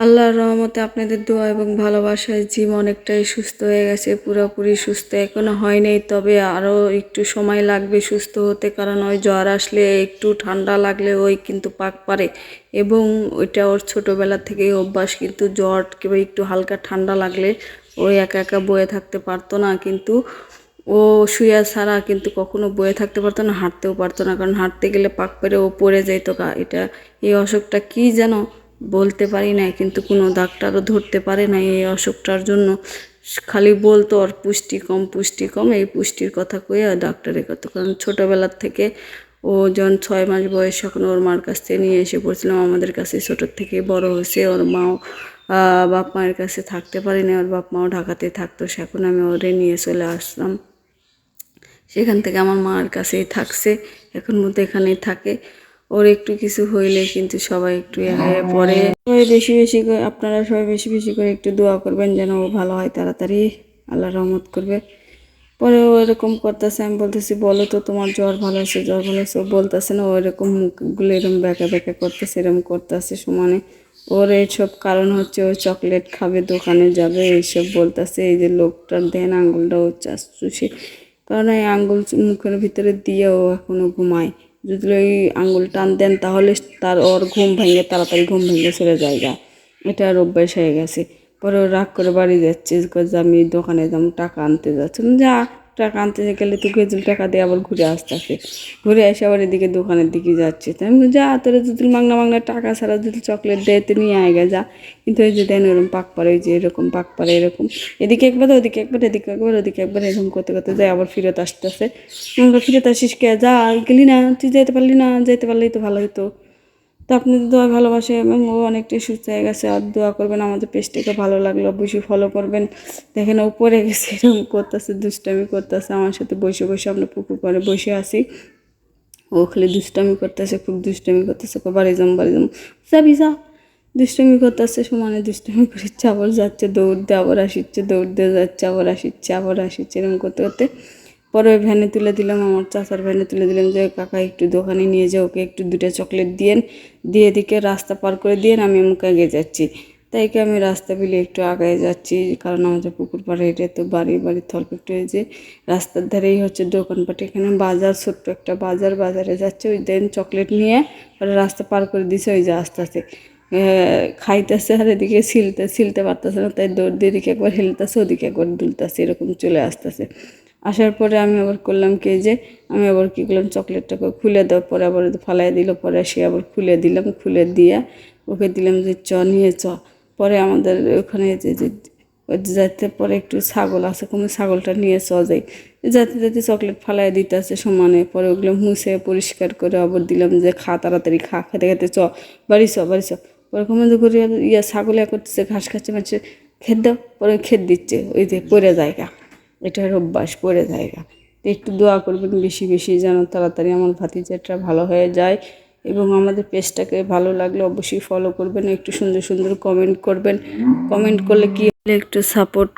আল্লাহর রহমতে আপনাদের দোয়া এবং ভালোবাসায় জিম অনেকটাই সুস্থ হয়ে গেছে, পুরোপুরি সুস্থ এখনও হয়নি তবে আরও একটু সময় লাগবে সুস্থ হতে, কারণ ওই জ্বর আসলে একটু ঠান্ডা লাগলে ওই কিন্তু পাক পারে। এবং ওইটা ওর ছোটোবেলা থেকেই অভ্যাস, কিন্তু জ্বর কিংবা একটু হালকা ঠান্ডা লাগলে ওই একা একা বয়ে থাকতে পারতো না। কিন্তু ও শুয়া ছাড়া কিন্তু কখনো বয়ে থাকতে পারতো না, হাঁটতেও পারতো না। কারণ হাঁটতে গেলে পাক পেরে ও পড়ে যেত এটা এই অসুখটা কি যেন বলতে পারি না কিন্তু কোনো ডাক্তারও ধরতে পারে না এই অসুখটার জন্য। খালি বলতো ওর পুষ্টি কম পুষ্টি কম। এই পুষ্টির কথা কয়ে আর ডাক্তারের কথা। কারণ ছোটোবেলার থেকে ও যখন ছয় মাস বয়স এখন ওর মার কাছ থেকে নিয়ে এসে পড়ছিলাম। আমাদের কাছে ছোটোর থেকে বড় হয়েছে, ওর মাও বাপ মায়ের কাছে থাকতে পারিনি ওর বাপ মাও ঢাকাতে থাকতো সেখন আমি ওরে নিয়ে চলে আসলাম। সেখান থেকে আমার মার কাছেই থাকছে, এখন মধ্যে এখানেই থাকে। ওর একটু কিছু হইলে কিন্তু সবাই একটু ইয়ে হয়ে সবাই বেশি বেশি করে আপনারা সবাই বেশি বেশি করে একটু দোয়া করবেন যেন ও ভালো হয় তাড়াতাড়ি। আল্লাহ রহমত করবে। পরে ও এরকম করতেছে আমি বলতেছি বলো তো তোমার জ্বর ভালো আছে? জ্বর ভালো আছে ও বলতেছে না ও এরকম মুখগুলো এরকম ব্যাকা ব্যাকা করতেছে এরকম করতেছে সমানে। ওর এইসব কারণ হচ্ছে ও চকলেট খাবে দোকানে যাবে এইসব বলতেছে এই যে লোকটার দেন আঙুলটা ও চাষ। চুষে কারণ এই আঙ্গুল মুখের ভিতরে দিয়ে ও এখনও ঘুমায়। যদি ওই আঙুল টান দেন, তাহলে তার ওর ঘুম ভেঙে, তাড়াতাড়ি ঘুম ভেঙে চলে যায় এটা আর অভ্যাস হয়ে গেছে। পরে রাগ করে বাড়ি যাচ্ছে আমি দোকানে যেমন টাকা আনতে যাচ্ছিলাম যা টাকা আনতে গেলে তো গেজুল টাকা দিয়ে আবার ঘুরে আসতে আসে। ঘুরে এসে আবার এদিকে দোকানের দিকে যাচ্ছে। তাই আমি যা, তোরা যদি মাংনা মাংনা টাকা ছাড়া যদি চকলেট দেয়, তো নিয়ে আয় যা। কিন্তু ওই যে দেন ওরকম পাক পারে ওই যে এরকম পাক পারে, এরকম। এদিকে একবার, ওদিকে একবার, এদিকে একবার, ওদিকে একবার, এরকম করতে করতে যায়, আবার ফিরত আসতেছে আমরা ফিরত আসিস কে? যা, গেলি না, তুই যেতে পারলি না যেতে পারলেই তো ভালো হতো তো আপনাদের দোয়া ভালোবাসে এবং ও অনেকটাই সুস্থ হয়ে গেছে। আর দোয়া করবেন, আমাদের পেজটাকে ভালো লাগল, অবশ্যই ফলো করবেন। দেখেন ও পড়ে গেছে, এরকম করতেছে, দুষ্টামি করতেছে, আমার সাথে বসে বসে আমরা পুকুর পরে বসে আছি। ও খালি দুষ্টামি করতেছে, খুব দুষ্টামি করতেছে বাড়ি যাম বাড়ি যাম যাবি যা দুষ্টামি করতেছে, সমানে দুষ্টামি করছে, আবার যাচ্ছে, দৌড় দিয়ে আবার আসিচ্ছে, দৌড় দিয়ে যাচ্ছে, আবার আসিচ্ছে আবার আসিচ্ছে, এরকম করতে করতে। পরে ওই ভ্যানে তুলে দিলাম, আমার চাচার ভ্যানে তুলে দিলাম, যে কাকা একটু দোকানে নিয়ে যাও, ওকে একটু দুটো চকলেট দিয়েন, দিয়ে দিকে রাস্তা পার করে দিয়ে আমি মুখে আগে যাচ্ছি। তাই কি আমি রাস্তা পেলে একটু আগায় যাচ্ছি, কারণ আমাদের পুকুর পাড়ে এটা তো বাড়ি বাড়ি থল্প একটু এই যে রাস্তার ধারেই হচ্ছে দোকানপাট, এখানে বাজার, ছোট্ট একটা বাজার, বাজারে যাচ্ছে, ওই দেন চকলেট নিয়ে পরে রাস্তা পার করে দিছে, ওই যে আস্তে আস্তে খাইতেছে, আর এদিকে ছিলতে ছিলতে পারতেছে না, তাই দৌড় দিয়ে এদিকে একবার হেলতেছে, ওদিকে একবার দুলতেছে, এরকম চলে আসতেছে। আসার পরে আমি আবার করলাম কি যে, আমি আবার কী করলাম, চকলেটটাকে খুলে দেওয়ার পরে আবার ফালাই দিল, পরে সে আবার খুলে দিলাম, খুলে দিয়ে ওকে দিলাম যে, চ, নিয়ে চ। পরে আমাদের ওখানে যে যাতে পরে একটু ছাগল আছে কোনো ছাগলটা নিয়ে চ যাই। যাতে যাতে চকলেট ফালাই দিতে আছে সমানে, পরে ওগুলো মুছে পরিষ্কার করে আবার দিলাম যে, খা, তাড়াতাড়ি খা, খেতে খেতে চ। বাড়ি চ বাড়ি চ। পরে কমান্ড করে ইয়া ছাগল করতেছে, ঘাস খাচ্ছে, মারছে, খেত দাও। পরে খেত দিচ্ছে, ওই যে পরে জায়গা এটার অভ্যাস পড়ে যায়গা তো একটু দোয়া করবেন বেশি বেশি যেন তাড়াতাড়ি আমার ভাতিজাটা ভালো হয়ে যায় এবং আমাদের পেজটাকে ভালো লাগলে অবশ্যই ফলো করবেন, একটু সুন্দর সুন্দর কমেন্ট করবেন। কমেন্ট করলে কি একটু সাপোর্ট